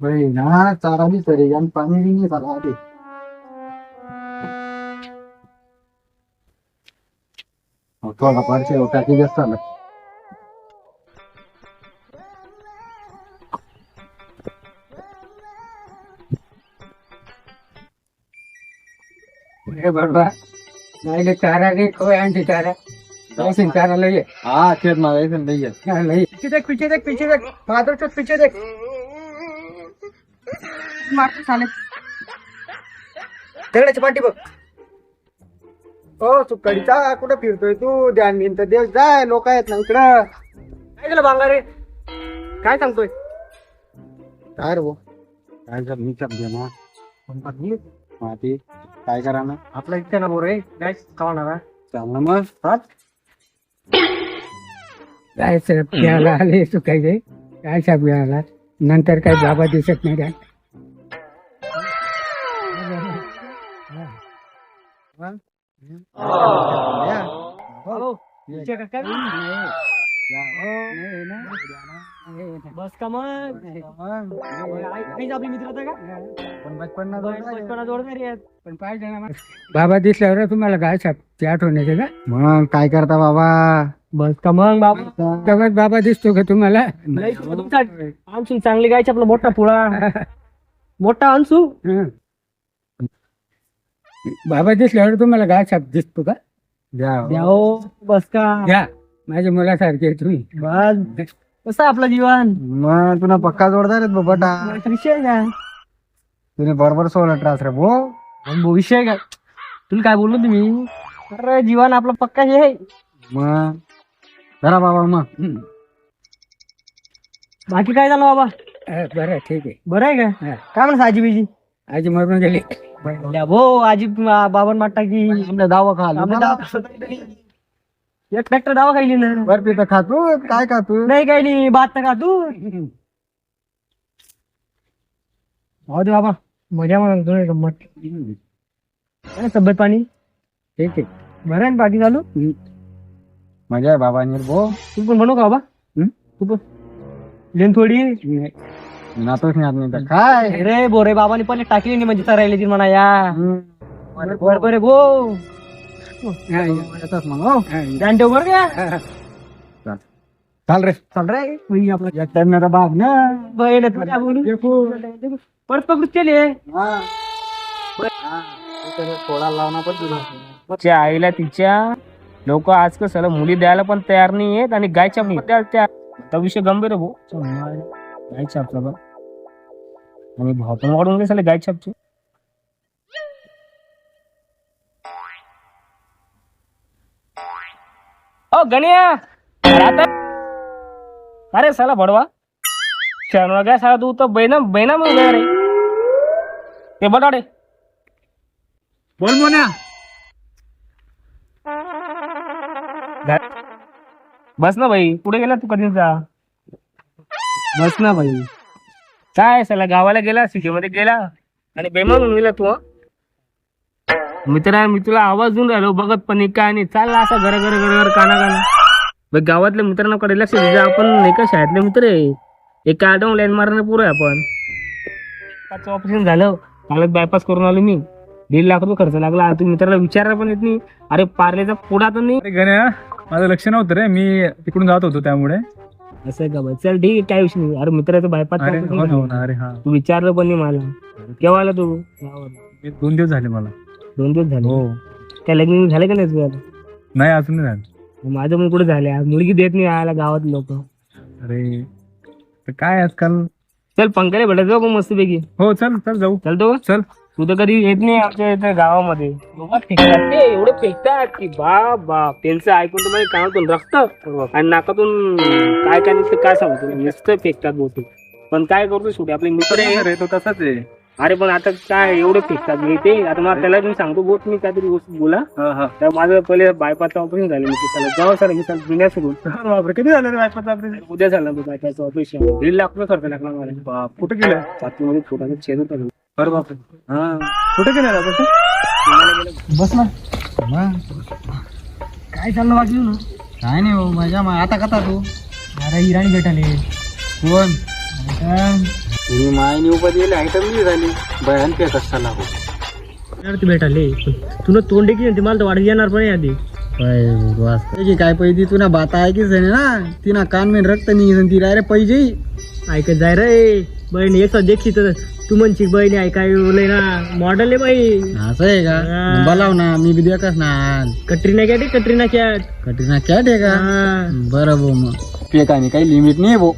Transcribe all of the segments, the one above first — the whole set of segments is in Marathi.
बाई ना चारा बी तरी आणि पाणी बी नाही झाला ते थोडा पारशे टाकी जास्त आला हे बरोबर नाही चारा रे खोय आणते चारा जायचं चारा लई हा खेळ मागायचं नाही येत. लई पीछे देख पीछे देख पीछे देख फादर चोट पीछे देख मारतो साले दगडाची पाठी बघ. ओ तू कडीचा कुठं फिरतोय तू? ध्यान घेऊन तर देव जाय लोक आहेत ना इकडं. काय झालं बांगारे काय सांगतोय? काय रे भाऊ? काय कर मी कर दे ना. माती काय करा ना? आपला इथे ना बोर काय कळणार चाल ना मग. हात. काय सर प्यायला आले तू काय साहेब प्यायला नंतर काय बाबा दिसत नाही बस का मग आपली मित्र का पण बचपन पण पाहिजे ना बाबा दिसल्यावर तुम्हाला काय साहेब आठवण येते का? मग काय करता बाबा? बस का मग बाबा? बाबा दिसतो का तुम्हाला? आमसून चांगली गायची आपला मोठा पुळा. मोठा अंशू हं. बाबा दिसल्यावर तुम्हाला काय साहेब दिसतो का? द्या. द्याओ बस का? घ्या माझ्या मुलासारखे आहे तुम्ही. बस. कसं आपलं जीवन. मग तुला पक्का जोडदार आहेत बाबा विषय काय तुने बरोबर सोडला त्रास रे भो भाऊ, विषय काय तुला काय बोललो तुम्ही? अरे जीवन आपलं पक्का हे आहे. मग? जरा बाबा मग. हं. बाकी काय झालं बाबा? अं, बरं ठीक आहे. बरं आहे हा. का काय म्हणस आजी बिजी आजी मरून गेली. भो आजी बाबा माटा की आपल्या दावा खा एक ट्रॅक्टर दावा खायली ना. बर पिता खातू काय खातू नाही काही नाही बात तर का तू. हो दे बाबा मजा म्हणून तुला गंमत. काय तब्येत पाणी? ठीक आहे. बरं आहे बाकी चालू? मजा आहे बाबा निर भो. तू पण बनवू का बाबा? तू पण. लेन थोडी? नातोच नाही आदमी तर. काय? रे बोरे बाबाने पण टाकली नाही म्हणजे राहिले ती म्हणा या. हम्म. बर बरे भो हा, येतात मग हो. चाल. रे. चाल रे. होई आपला. बाग ना. बोलून. परत पकडूच केली थोडा लावणार पण तुला तिच्या आईला तिच्या लोक आजकाल सगळं मुली द्यायला पण तयार नाही आहेत आणि गायच्या मुद्द्या त्या आता विषय गंभीर आहे भाऊ. छापला बा आणि भाव पण वाढून गेले गाय छापचे. ओ गण्या! अरे आता अरे साला भडवा. शरणा काय साला तू तर बैना बैना मग रे ते बटाडे बोल मोन्या. बस ना भाई पुढे गेला तू कधीचा बस ना भाई. काय साला गावाला गेला सिटीमध्ये गेला आणि बेमान होऊन गेला तू? मित्र मी तुला आवाज देऊन राहिलो बघत पण एक काय नाही. चालला असा घर घर घर घर काना काना. भाई गावातल्या मित्रांना कडे लक्ष द्यायचं आपण नाही का शाळेतले मित्र आहे? एक आडवून लाईन मारणे पुरं आहे आपण. पाचचं ऑपरेशन झालं कालच बायपास करून आलो मी. दीड लाख रुपये खर्च लागला आणि तुम्ही मित्राला विचारला पण येत नाही. अरे पार्लेचा पुढा तर नाही. अरे गण्या माझं लक्ष नव्हतं रे मी तिकडून जात होतो त्यामुळे. असं आहे का बाई चल ठीक आहे काय विषय नाही. अरे मित्राचं बायपास अरे हो ना हो ना अरे हा. तू विचारलं पण नाही मला केव्हा आला तू? गावाला? दोन दिवस झाले मला. दोन दिवस झाले? हो. काय लग्न झालं का नाही तुझं नाही अजून नाही झालं. माझं पण कुठे झालंय? मुलगी देत नाही आला गावात लोक. अरे तर काय आजकाल? चल पंकजा भेटत जाऊ मग मस्तपैकी? हो चल चल जाऊ. चालतो का? चल. तू तर कधी येत नाही आमच्या इथे गावामध्ये. एवढं फेकतात ते एवढं फेकतात की बाप बाप त्यांचं ऐकून तर माझ्या कानातून रक्त आणि नाकातून काय काय नुसतं काय सांगतो नुसतं फेकतात बहुतेक. पण काय करतो शेवटी? आपले मित्र आहे. तो तसाच आहे. अरे पण आता काय एवढं फेकतात मी ते? आता मला त्याला मी सांगतो बोट मी काहीतरी गोष्ट बोला. हा हा. तर माझं पहिले बायपासचं ऑपरेशन झालं मी त्याला जाऊ सर मी सर दुनिया सोडून अरे बापरे किती झालं रे बायपाचं आपले उद्या झालं तो बायपासचं ऑपरेशन दीड लाख रुपये खर्च लागला मला. बाप कुठे गेलं छातीमध्ये छोटासा छेद होता. अरे बापरे. हा. कुठे गेलं रे आपण बस ना. काय चाललं बाकी ना काय नाही भाऊ मजा मग आता कथा तू. अरे इराणी भेटाले कोण? मी मायने उभं दिले आयटम मी झाली. बयान पे कशाला हो. ती भेटाले तुला तोंडे की नाही मला तर वाढ येणार पण आधी. त्याची काय पैदी तुला बाता ऐकीच आहे ना तिना कान में रक्त निघून ती रे पैजे ऐकत जाय रे. बहिणी एक देखी तर तू म्हणशी बहिणी ऐकाय बोलय ना? मॉडेल आहे बाई. असं आहे का. बोलाव ना मी बी देखत ना. कटरीना कॅट आहे, कटरीना कॅट. कटरीना कॅट आहे का. बरं भाऊ मग. पेकाने काही लिमिट नाही भाऊ.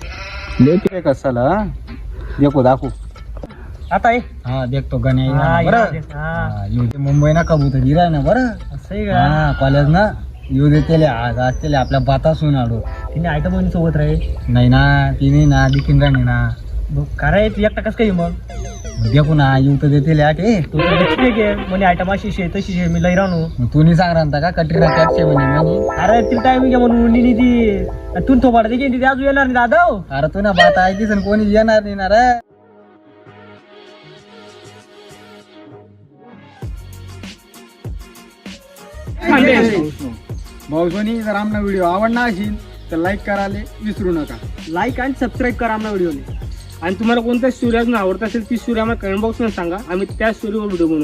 पे कशाला देखो दाखवू. आता आहे हा देखतो हा, बरं. येऊ दे. हा. हा, येऊ दे. मुंबई ना कबूतर गिराय ना बरं. असं आहे का? हा कॉलेज ना. येऊ दे त्याले. आज आज त्याले आपल्या बातासून आलो. तिने बहिणी सोबत राहे नाही ना ती नाही ना दिकीन राणी ना. काय तू एकटा कस काही मग? देखू ना येऊ तर देते ए तू. तर आहे. म्हणे आयटम अशी शे तशी शे मी लई राहू मग तू नाही सांग राहता का? कटरीना कॅटचे म्हणे म्हणे. अरे तिला टायमिंग घ्या म्हणून उंडी ती तू थोपाड देखील ती अजून येणार नाही दादा. हो. अरे तू ना बात ऐकीस आणि कोणी येणार नाही ना रे. भाऊ सोनी जर आमना व्हिडिओ आवडला असेल तर लाईक करायला विसरू नका. लाईक आणि सबस्क्राईब करा आमच्या व्हिडिओने आणि तुम्हाला कोणत्या स्टोरी अजून आवडत असेल ती स्टोरी आम्हाला कमेंट बॉक्समध्ये सांगा. आम्ही त्या स्टोरीवर व्हिडिओ बनवू.